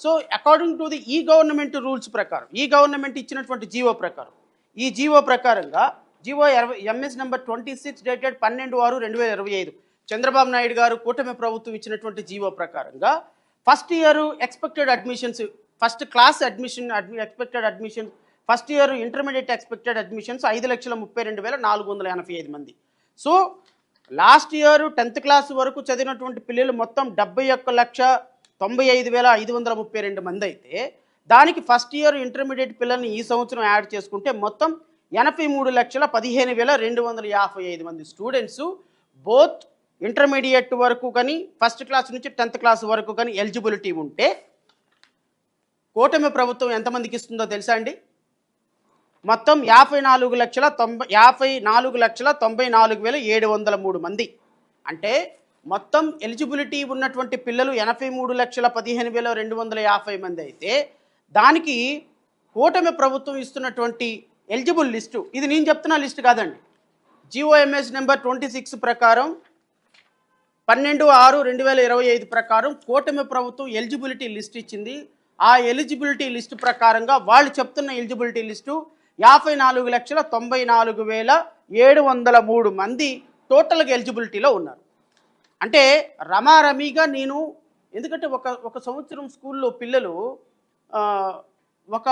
So according to the ఈ government rules ప్రకారం ఈ గవర్నమెంట్ ఇచ్చినటువంటి జీవో ప్రకారం ఈ జీవో ప్రకారంగా జీవో ఇరవై MS number twenty six dated పన్నెండు ఆరు రెండు వేల ఇరవై ఐదు చంద్రబాబు నాయుడు గారు కూటమి ప్రభుత్వం ఇచ్చినటువంటి జీవో ప్రకారంగా first year expected admissions first class admission expected admission first year intermediate expected admissions ఐదు లక్షల ముప్పై రెండు వేల నాలుగు వందల ఎనభై ఐదు మంది. So last year tenth class వరకు చదివినటువంటి పిల్లలు మొత్తం డెబ్బై ఒక్క లక్ష తొంభై ఐదు వేల ఐదు వందల ముప్పై రెండు మంది అయితే దానికి ఫస్ట్ ఇయర్ ఇంటర్మీడియట్ పిల్లల్ని ఈ సంవత్సరం యాడ్ చేసుకుంటే మొత్తం ఎనభై మూడు లక్షల పదిహేను వేల రెండు వందల యాభై ఐదు మంది స్టూడెంట్స్ బోత్ ఇంటర్మీడియట్ వరకు కానీ ఫస్ట్ క్లాస్ నుంచి టెన్త్ క్లాస్ వరకు కానీ ఎలిజిబిలిటీ ఉంటే కూటమి ప్రభుత్వం ఎంతమందికి ఇస్తుందో తెలుసా అండి? మొత్తం యాభై నాలుగు లక్షల తొంభై యాభై నాలుగు లక్షల తొంభై నాలుగు వేల ఏడు వందల మూడు మంది. అంటే మొత్తం ఎలిజిబిలిటీ ఉన్నటువంటి పిల్లలు ఎనభై మూడు లక్షల పదిహేను వేల రెండు వందల యాభై మంది అయితే దానికి కూటమి ప్రభుత్వం ఇస్తున్నటువంటి ఎలిజిబుల్ లిస్టు. ఇది నేను చెప్తున్న లిస్టు కాదండి. జిఓఎంఎస్ నెంబర్ ట్వంటీ సిక్స్ ప్రకారం పన్నెండు ఆరు రెండు వేల ఇరవై ఐదు ప్రకారం కూటమి ప్రభుత్వం ఎలిజిబిలిటీ లిస్ట్ ఇచ్చింది. ఆ ఎలిజిబిలిటీ లిస్టు ప్రకారంగా వాళ్ళు చెప్తున్న ఎలిజిబిలిటీ లిస్టు యాభై నాలుగు లక్షల తొంభై నాలుగు వేల ఏడు వందల మూడు మంది టోటల్గా ఎలిజిబిలిటీలో ఉన్నారు. అంటే రమారమీగా నేను ఎందుకంటే ఒక ఒక సంవత్సరం స్కూల్లో పిల్లలు ఒక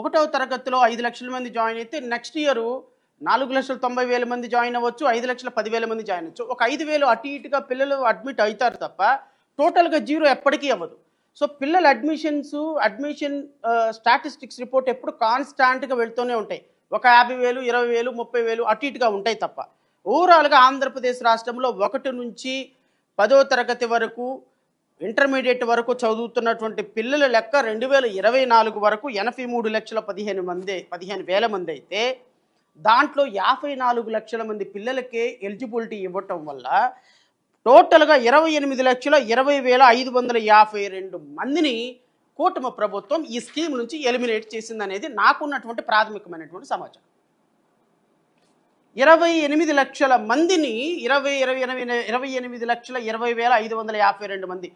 ఒకటవ తరగతిలో ఐదు లక్షల మంది జాయిన్ అయితే నెక్స్ట్ ఇయర్ నాలుగు లక్షల తొంభై వేల మంది జాయిన్ అవ్వచ్చు ఐదు లక్షల పదివేల మంది జాయిన్ అవ్వచ్చు. ఒక ఐదు వేలు అటు ఇటుగా పిల్లలు అడ్మిట్ అవుతారు తప్ప టోటల్గా జీరో ఎప్పటికీ అవ్వదు. సో పిల్లల అడ్మిషన్స్ అడ్మిషన్ స్టాటిస్టిక్స్ రిపోర్ట్ ఎప్పుడు కాన్స్టాంట్గా వెళ్తూనే ఉంటాయి. ఒక యాభై వేలు ఇరవై వేలు ముప్పై వేలు అటు ఇటుగా ఉంటాయి తప్ప. ఓవరాల్గా ఆంధ్రప్రదేశ్ రాష్ట్రంలో ఒకటి నుంచి పదో తరగతి వరకు ఇంటర్మీడియట్ వరకు చదువుతున్నటువంటి పిల్లల లెక్క రెండు వేల ఇరవై నాలుగు వరకు ఎనభై మూడు లక్షల పదిహేను మంది పదిహేను వేల మంది అయితే దాంట్లో యాభై నాలుగు లక్షల మంది పిల్లలకే ఎలిజిబిలిటీ ఇవ్వటం వల్ల టోటల్గా ఇరవై ఎనిమిది లక్షల ఇరవై వేల ఐదు వందల యాభై రెండు మందిని కూటమి ప్రభుత్వం ఈ స్కీమ్ నుంచి ఎలిమినేట్ చేసిందనేది నాకున్నటువంటి ప్రాథమికమైనటువంటి సమాచారం. ఇరవై ఎనిమిది లక్షల మందిని ఇరవై ఇరవై ఎనిమిది ఇరవై ఎనిమిది లక్షల ఇరవై వేల ఐదు వందల యాభై రెండు మంది.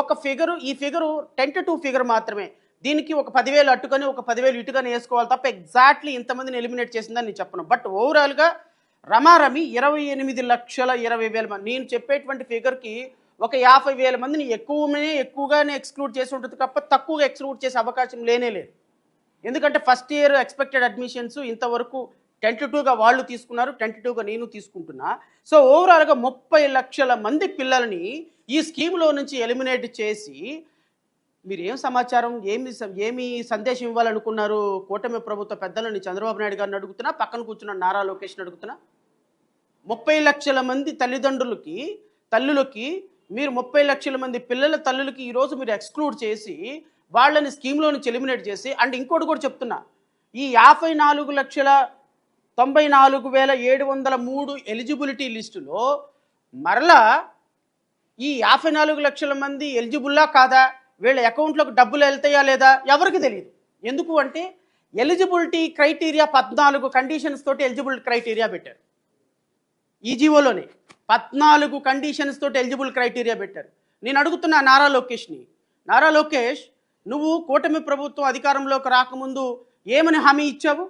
ఒక ఫిగరు ఈ ఫిగరు టెంటటివ్ ఫిగర్ మాత్రమే. దీనికి ఒక పదివేలు అట్టుకొని ఒక పదివేలు ఇటుకని వేసుకోవాలి తప్ప ఎగ్జాక్ట్లీ ఇంతమందిని ఎలిమినేట్ చేసిందని నేను చెప్పను. బట్ ఓవరాల్గా రమారమి ఇరవై ఎనిమిది లక్షల ఇరవై వేల మంది. నేను చెప్పేటువంటి ఫిగర్కి ఒక యాభై వేల మందిని ఎక్కువనే ఎక్కువగానే ఎక్స్క్లూడ్ చేసి ఉంటుంది తప్ప తక్కువగా ఎక్స్క్లూడ్ చేసే అవకాశం లేనే లేదు. ఎందుకంటే ఫస్ట్ ఇయర్ ఎక్స్పెక్టెడ్ అడ్మిషన్స్ ఇంతవరకు టెంటటివ్గా వాళ్ళు తీసుకున్నారు టెంటటివ్గా నేను తీసుకుంటున్నా. సో ఓవరాల్గా ముప్పై లక్షల మంది పిల్లల్ని ఈ స్కీమ్లో నుంచి ఎలిమినేట్ చేసి మీరు ఏం సమాచారం? ఏమి ఏమి సందేశం ఇవ్వాలనుకున్నారు? కూటమి ప్రభుత్వ పెద్దలని చంద్రబాబు నాయుడు గారిని అడుగుతున్నా పక్కన కూర్చున్న నారా లోకేష్ని అడుగుతున్నా? ముప్పై లక్షల మంది తల్లిదండ్రులకి తల్లులకి మీరు ముప్పై లక్షల మంది పిల్లల తల్లులకి ఈరోజు మీరు ఎక్స్క్లూడ్ చేసి వాళ్ళని స్కీమ్లో నుంచి ఎలిమినేట్ చేసి అండ్ ఇంకోటి కూడా చెప్తున్నా. ఈ యాభై నాలుగు లక్షల తొంభై నాలుగు వేల ఏడు వందల మూడు ఎలిజిబిలిటీ లిస్టులో మరలా ఈ యాభై నాలుగు లక్షల మంది ఎలిజిబుల్లా కాదా? వీళ్ళ అకౌంట్లోకి డబ్బులు వెళ్తాయా లేదా? ఎవరికి తెలియదు ఎందుకు అంటే ఎలిజిబిలిటీ క్రైటీరియా పద్నాలుగు కండిషన్స్ తోటి ఎలిజిబుల్ క్రైటీరియా పెట్టారు. ఈజీఓలోనే పద్నాలుగు కండిషన్స్ తోటి ఎలిజిబుల్ క్రైటీరియా పెట్టారు. నేను అడుగుతున్నా నారా లోకేష్ని నారా లోకేష్ నువ్వు కూటమి ప్రభుత్వం అధికారంలోకి రాకముందు ఏమని హామీ ఇచ్చావు?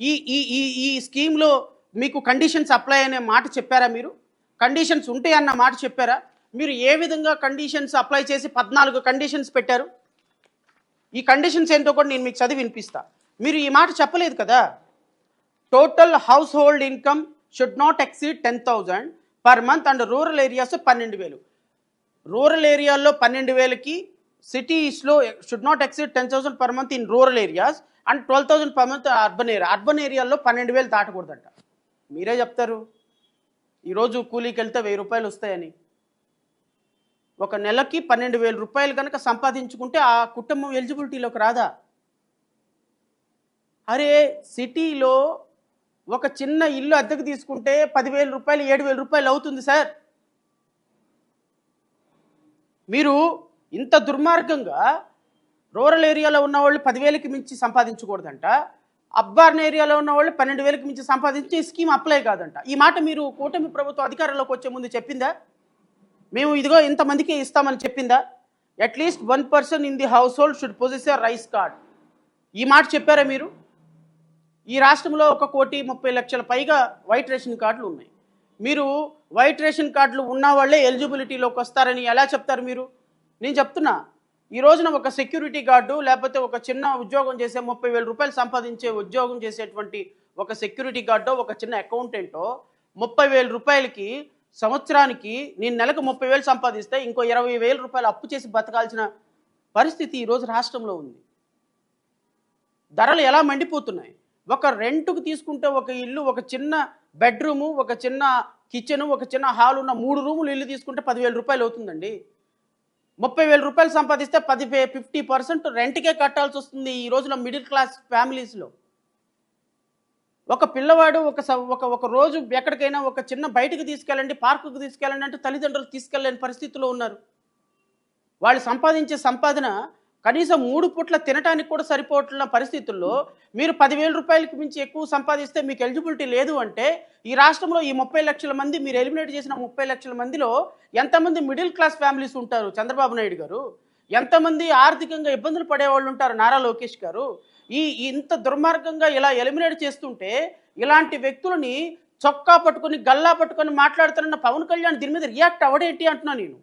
ఈ ఈ ఈ ఈ స్కీమ్లో మీకు కండిషన్స్ అప్లై అనే మాట చెప్పారా మీరు? కండిషన్స్ ఉంటాయన్న మాట చెప్పారా? మీరు ఏ విధంగా కండిషన్స్ అప్లై చేసి పద్నాలుగు కండిషన్స్ పెట్టారు? ఈ కండిషన్స్ ఏంటో కూడా నేను మీకు చదివి వినిపిస్తా. మీరు ఈ మాట చెప్పలేదు కదా? Total household income should not exceed ten thousand per month and rural areas పన్నెండు వేలు. రూరల్ ఏరియాల్లో పన్నెండు వేలకి సిటీస్లో should not exceed ten thousand per month in rural areas and twelve thousand per month urban area urban ఏరియాల్లో పన్నెండు వేలు దాటకూడదంట. మీరే చెప్తారు? ఈరోజు కూలీకి వెళ్తే వెయ్యి రూపాయలు వస్తాయని. ఒక నెలకి పన్నెండు వేల రూపాయలు కనుక సంపాదించుకుంటే ఆ కుటుంబం ఎలిజిబిలిటీలోకి రాదా? అరే సిటీలో ఒక చిన్న ఇల్లు అద్దెకు తీసుకుంటే పదివేల రూపాయలు ఏడు వేల రూపాయలు అవుతుంది సార్. మీరు ఇంత దుర్మార్గంగా రూరల్ ఏరియాలో ఉన్న వాళ్ళు పదివేలకి మించి సంపాదించకూడదంట. అబ్బార్న్ ఏరియాలో ఉన్న వాళ్ళు పన్నెండు వేలకు మించి సంపాదించి ఈ స్కీమ్ అప్లై కాదంట. ఈ మాట మీరు కూటమి ప్రభుత్వం అధికారంలోకి వచ్చే ముందు చెప్పిందా? మేము ఇదిగో ఇంతమందికి ఇస్తామని చెప్పిందా? At least one person in the household should possess a rice card ఈ మాట చెప్పారా మీరు? ఈ రాష్ట్రంలో ఒక కోటి ముప్పై లక్షల పైగా వైట్ రేషన్ కార్డులు ఉన్నాయి. మీరు వైట్ రేషన్ కార్డులు ఉన్న వాళ్ళే ఎలిజిబిలిటీలోకి వస్తారని ఎలా చెప్తారు మీరు? నేను చెప్తున్నా ఈ రోజున ఒక సెక్యూరిటీ గార్డు లేకపోతే ఒక చిన్న ఉద్యోగం చేసే ముప్పై వేల రూపాయలు సంపాదించే ఉద్యోగం చేసేటువంటి ఒక సెక్యూరిటీ గార్డో ఒక చిన్న అకౌంటెంటో ముప్పై వేల రూపాయలకి సంవత్సరానికి నేను నెలకు ముప్పై వేలు సంపాదిస్తే ఇంకో ఇరవై వేల రూపాయలు అప్పు చేసి బతకాల్సిన పరిస్థితి ఈరోజు రాష్ట్రంలో ఉంది. ధరలు ఎలా మండిపోతున్నాయి? ఒక రెంట్కు తీసుకుంటే ఒక ఇల్లు ఒక చిన్న బెడ్రూము ఒక చిన్న కిచెను ఒక చిన్న హాల్ ఉన్న మూడు రూములు ఇల్లు తీసుకుంటే పదివేల రూపాయలు అవుతుందండి. ముప్పై వేల రూపాయలు సంపాదిస్తే పది ఫిఫ్టీ పర్సెంట్ రెంట్కే కట్టాల్సి వస్తుంది ఈ రోజున మిడిల్ క్లాస్ ఫ్యామిలీస్లో ఒక పిల్లవాడు ఒక స- ఒక ఒక రోజు ఎక్కడికైనా ఒక చిన్న బయటకు తీసుకెళ్ళండి పార్కుకి తీసుకెళ్ళండి అంటే తల్లిదండ్రులు తీసుకెళ్ళలేని పరిస్థితిలో ఉన్నారు. వాళ్ళు సంపాదించే సంపాదన కనీసం మూడు పూట్ల తినటానికి కూడా సరిపోతున్న పరిస్థితుల్లో మీరు పదివేల రూపాయలకి మించి ఎక్కువ సంపాదిస్తే మీకు ఎలిజిబిలిటీ లేదు అంటే ఈ రాష్ట్రంలో ఈ ముప్పై లక్షల మంది మీరు ఎలిమినేట్ చేసిన ముప్పై లక్షల మందిలో ఎంతమంది మిడిల్ క్లాస్ ఫ్యామిలీస్ ఉంటారు చంద్రబాబు నాయుడు గారు? ఎంతమంది ఆర్థికంగా ఇబ్బందులు పడేవాళ్ళు ఉంటారు నారా లోకేష్ గారు? ఈ ఇంత దుర్మార్గంగా ఇలా ఎలిమినేట్ చేస్తుంటే ఇలాంటి వ్యక్తులని చొక్కా పట్టుకొని గల్లా పట్టుకొని మాట్లాడుతున్న పవన్ కళ్యాణ్ దీని మీద రియాక్ట్ అవడేంటి అంటున్నా నేను.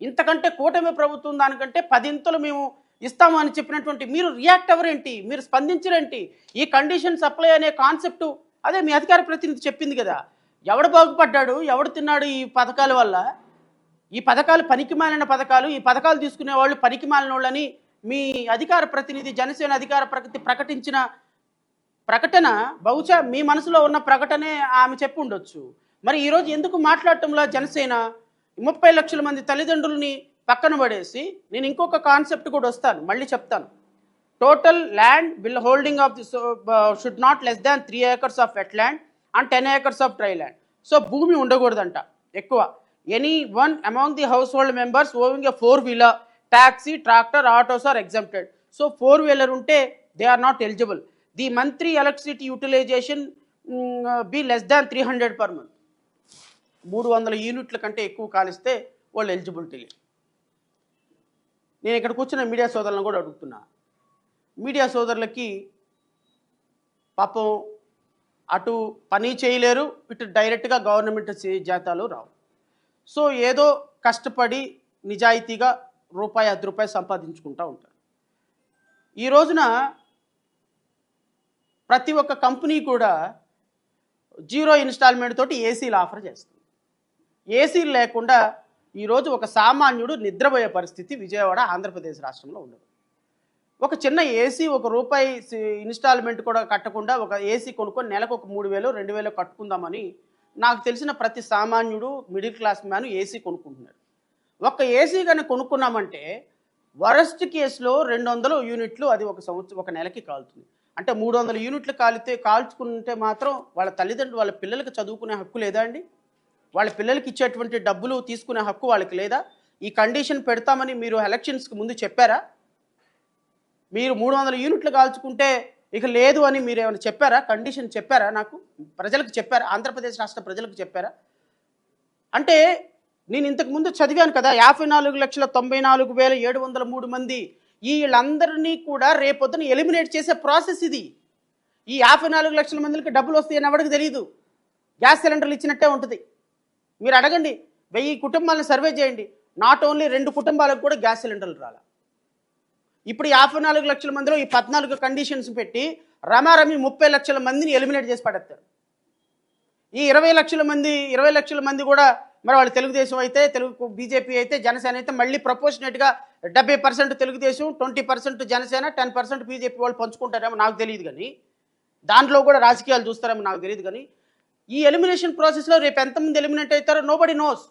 ఇంతకంటే కూటమి ప్రభుత్వం దానికంటే పదింతలు మేము ఇస్తాము అని చెప్పినటువంటి మీరు రియాక్ట్ అవ్వరేంటి మీరు స్పందించరేంటి? ఈ కండిషన్ సప్లై అనే కాన్సెప్ట్ అదే మీ అధికార ప్రతినిధి చెప్పింది కదా. ఎవడు బాగుపడ్డాడు? ఎవడు తిన్నాడు ఈ పథకాల వల్ల? ఈ పథకాలు పనికిమాలిన పథకాలు ఈ పథకాలు తీసుకునే వాళ్ళు పనికిమాలిన వాళ్ళని మీ అధికార ప్రతినిధి జనసేన అధికార ప్రకృతి ప్రకటించిన ప్రకటన బహుశా మీ మనసులో ఉన్న ప్రకటనే ఆమె చెప్పి ఉండొచ్చు. మరి ఈరోజు ఎందుకు మాట్లాడటంలో జనసేన? ముప్పై లక్షల మంది తల్లిదండ్రులని పక్కన పడేసి నేను ఇంకొక కాన్సెప్ట్ కూడా వస్తాను మళ్ళీ చెప్తాను. Total land will holding of the should not less than three acres of wet land and ten acres of dry land so భూమి ఉండకూడదంట ఎక్కువ. Any one among the household members owning a four wheeler taxi tractor autos are exempted so four wheeler ఉంటే they are not eligible the monthly electricity utilization be less than three hundred per month మూడు వందల యూనిట్ల కంటే ఎక్కువ కాలిస్తే వాళ్ళు eligibility లేదు. నేను ఇక్కడ కూర్చున్న మీడియా సోదరులను కూడా అడుగుతున్నా. మీడియా సోదరులకి పాపం అటు పని చేయలేరు ఇటు డైరెక్ట్గా గవర్నమెంట్ జాతాలు రావు. సో ఏదో కష్టపడి నిజాయితీగా రూపాయి అర్ధ రూపాయి సంపాదించుకుంటూ ఉంటారు. ఈ రోజున ప్రతి ఒక్క కంపెనీ కూడా జీరో ఇన్స్టాల్మెంట్ తోటి ఏసీలు ఆఫర్ చేస్తుంది. ఏసీలు లేకుండా ఈరోజు ఒక సామాన్యుడు నిద్రపోయే పరిస్థితి విజయవాడ ఆంధ్రప్రదేశ్ రాష్ట్రంలో ఉండదు. ఒక చిన్న ఏసీ ఒక రూపాయి ఇన్స్టాల్మెంట్ కూడా కట్టకుండా ఒక ఏసీ కొనుక్కొని నెలకు ఒక మూడు వేలు రెండు వేలు కట్టుకుందామని నాకు తెలిసిన ప్రతి సామాన్యుడు మిడిల్ క్లాస్ మ్యాన్ ఏసీ కొనుక్కుంటున్నాడు. ఒక్క ఏసీ కానీ కొనుక్కున్నామంటే వరస్ట్ కేసులో రెండు వందలు యూనిట్లు అది ఒక సంవత్సరం ఒక నెలకి కాలుతుంది. అంటే మూడు వందల యూనిట్లు కాలితే కాల్చుకుంటే మాత్రం వాళ్ళ తల్లిదండ్రులు వాళ్ళ పిల్లలకు చదువుకునే హక్కు లేదా అండి? వాళ్ళ పిల్లలకి ఇచ్చేటువంటి డబ్బులు తీసుకునే హక్కు వాళ్ళకి లేదా? ఈ కండిషన్ పెడతామని మీరు ఎలక్షన్స్కి ముందు చెప్పారా? మీరు మూడు వందల యూనిట్లు కాల్చుకుంటే ఇక లేదు అని మీరు ఏమైనా చెప్పారా? కండిషన్ చెప్పారా నాకు? ప్రజలకు చెప్పారా? ఆంధ్రప్రదేశ్ రాష్ట్ర ప్రజలకు చెప్పారా? అంటే నేను ఇంతకు ముందు చదివాను కదా యాభై నాలుగు లక్షల తొంభై నాలుగు వేల ఏడు వందల మూడు మంది. వీళ్ళందరినీ కూడా రేపొద్దున ఎలిమినేట్ చేసే ప్రాసెస్ ఇది. ఈ యాభై నాలుగు లక్షల మందికి డబ్బులు వస్తాయని ఎవరికి తెలియదు గ్యాస్ సిలిండర్లు ఇచ్చినట్టే ఉంటుంది. మీరు అడగండి. వెయ్యి కుటుంబాలను సర్వే చేయండి. నాట్ ఓన్లీ రెండు కుటుంబాలకు కూడా గ్యాస్ సిలిండర్లు రాలా. ఇప్పుడు యాభై నాలుగు లక్షల మందిలో ఈ పద్నాలుగు కండిషన్స్ పెట్టి రమారమి ముప్పై లక్షల మందిని ఎలిమినేట్ చేసి పడేస్తారు. ఈ ఇరవై లక్షల మంది ఇరవై లక్షల మంది కూడా మరి వాళ్ళు తెలుగుదేశం అయితే తెలుగు బీజేపీ అయితే జనసేన అయితే మళ్ళీ ప్రపోర్షనేట్గా డెబ్బై percent Telugu Desam twenty percent Janasena ten percent BJP వాళ్ళు పంచుకుంటారేమో నాకు తెలియదు కానీ దాంట్లో కూడా రాజకీయాలు చూస్తారేమో నాకు తెలియదు కానీ ఈ ఎలిమినేషన్ ప్రాసెస్లో రేపు ఎంతమంది ఎలిమినేట్ అవుతారో నోబడి నోస్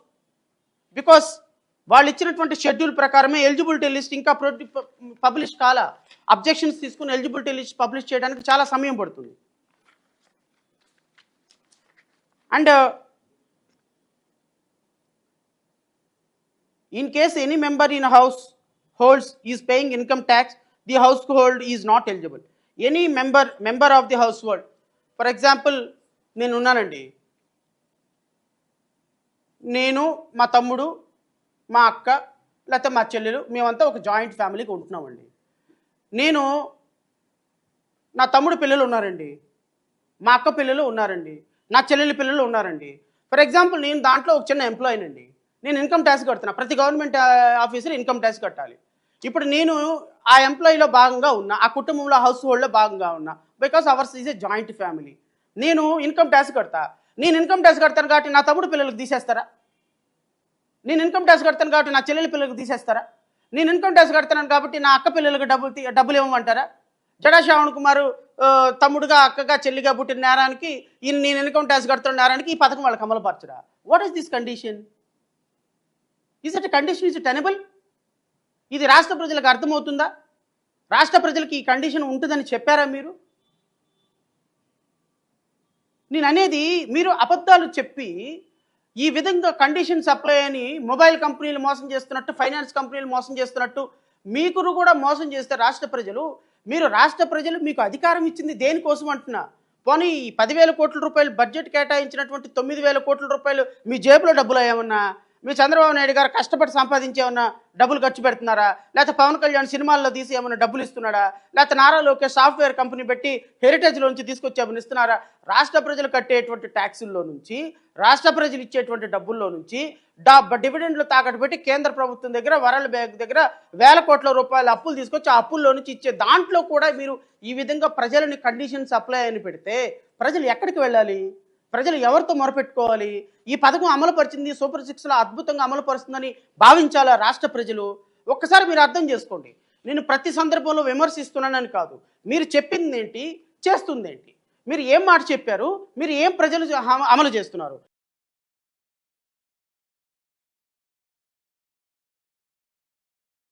బికాస్ వాళ్ళు ఇచ్చినటువంటి షెడ్యూల్ ప్రకారమే ఎలిజిబిలిటీ లిస్ట్ ఇంకా పబ్లిష్ కాల. అబ్జెక్షన్స్ తీసుకుని ఎలిజిబిలిటీ లిస్ట్ పబ్లిష్ చేయడానికి చాలా సమయం పడుతుంది. And in case any member in households is paying income tax the household is not eligible any member member of the household for example నేను ఉన్నానండి నేను మా తమ్ముడు మా అక్క లేకపోతే మా చెల్లెలు మేమంతా ఒక జాయింట్ ఫ్యామిలీకి ఉంటున్నామండి నేను నా తమ్ముడు పిల్లలు ఉన్నారండి. మా అక్క పిల్లలు ఉన్నారండి. నా చెల్లెలి పిల్లలు ఉన్నారండి. ఫర్ ఎగ్జాంపుల్ నేను దాంట్లో ఒక చిన్న ఎంప్లాయీనండి నేను ఇన్కమ్ ట్యాక్స్ కడుతున్నా. ప్రతి గవర్నమెంట్ ఆఫీసర్ ఇన్కమ్ ట్యాక్స్ కట్టాలి. ఇప్పుడు నేను ఆ ఎంప్లాయీలో భాగంగా ఉన్నా ఆ కుటుంబంలో హౌస్ హోల్డ్లో భాగంగా ఉన్నా because ours is a joint family. నేను ఇన్కమ్ ట్యాక్స్ కడతా. నేను ఇన్కమ్ ట్యాక్స్ కడతాను కాబట్టి నా తమ్ముడు పిల్లలకు తీసేస్తారా? నేను ఇన్కమ్ ట్యాక్స్ కడతాను కాబట్టి నా చెల్లెల పిల్లలకు తీసేస్తారా? నేను ఇన్కమ్ ట్యాక్స్ కడతాను కాబట్టి నా అక్క పిల్లలకు డబ్బులు డబ్బులు ఇవ్వమంటారా? జడాశ్రావణ్ కుమారు కుమార్ తమ్ముడుగా అక్కగా చెల్లిగా పుట్టిన నేరానికి ఈయన నేను ఇన్కమ్ ట్యాక్స్ కడుతున్న నేరానికి ఈ పథకం వాళ్ళకి అమలుపరచరా what is this condition is it condition is tenable ఇది రాష్ట్ర ప్రజలకు అర్థమవుతుందా? రాష్ట్ర ప్రజలకి ఈ కండిషన్ ఉంటుందని చెప్పారా మీరు? నేను అనేది మీరు అబద్ధాలు చెప్పి ఈ విధంగా కండిషన్ సప్లై అని మొబైల్ కంపెనీలు మోసం చేస్తున్నట్టు ఫైనాన్స్ కంపెనీలు మోసం చేస్తున్నట్టు మీకు కూడా మోసం చేస్తే రాష్ట్ర ప్రజలు మీరు రాష్ట్ర ప్రజలు మీకు అధికారం ఇచ్చింది దేనికోసం అంటున్నా? పోనీ ఈ పదివేల కోట్ల రూపాయలు బడ్జెట్ కేటాయించినటువంటి తొమ్మిది వేల కోట్ల రూపాయలు మీ జేబులో డబ్బులు ఏమన్నా మీ చంద్రబాబు నాయుడు గారు కష్టపడి సంపాదించి ఏమన్నా డబ్బులు ఖర్చు పెడుతున్నారా? లేకపోతే పవన్ కళ్యాణ్ సినిమాల్లో తీసి ఏమైనా డబ్బులు ఇస్తున్నాడా? లేకపోతే నారా లోకేష్ సాఫ్ట్వేర్ కంపెనీ పెట్టి హెరిటేజ్లో నుంచి తీసుకొచ్చి ఏమైనా ఇస్తున్నారా? రాష్ట్ర ప్రజలు కట్టేటువంటి ట్యాక్సుల్లో నుంచి రాష్ట్ర ప్రజలు ఇచ్చేటువంటి డబ్బుల్లో నుంచి డా డివిడెండ్లు తాకట్టు పెట్టి కేంద్ర ప్రభుత్వం దగ్గర వరల్డ్ బ్యాంక్ దగ్గర వేల కోట్ల రూపాయల అప్పులు తీసుకొచ్చి ఆ అప్పుల్లో నుంచి ఇచ్చే దాంట్లో కూడా మీరు ఈ విధంగా ప్రజలని కండిషన్ సప్లై అని పెడితే ప్రజలు ఎక్కడికి వెళ్ళాలి? ప్రజలు ఎవరితో మొరపెట్టుకోవాలి? ఈ పథకం అమలు పరిచింది సూపర్ సిక్స్లో అద్భుతంగా అమలు పరుస్తుందని భావించాలా రాష్ట్ర ప్రజలు? ఒక్కసారి మీరు అర్థం చేసుకోండి. నేను ప్రతి సందర్భంలో విమర్శిస్తున్నానని కాదు. మీరు చెప్పింది ఏంటి చేస్తుంది ఏంటి మీరు ఏం మాట చెప్పారు? మీరు ఏం ప్రజలు అమలు చేస్తున్నారు?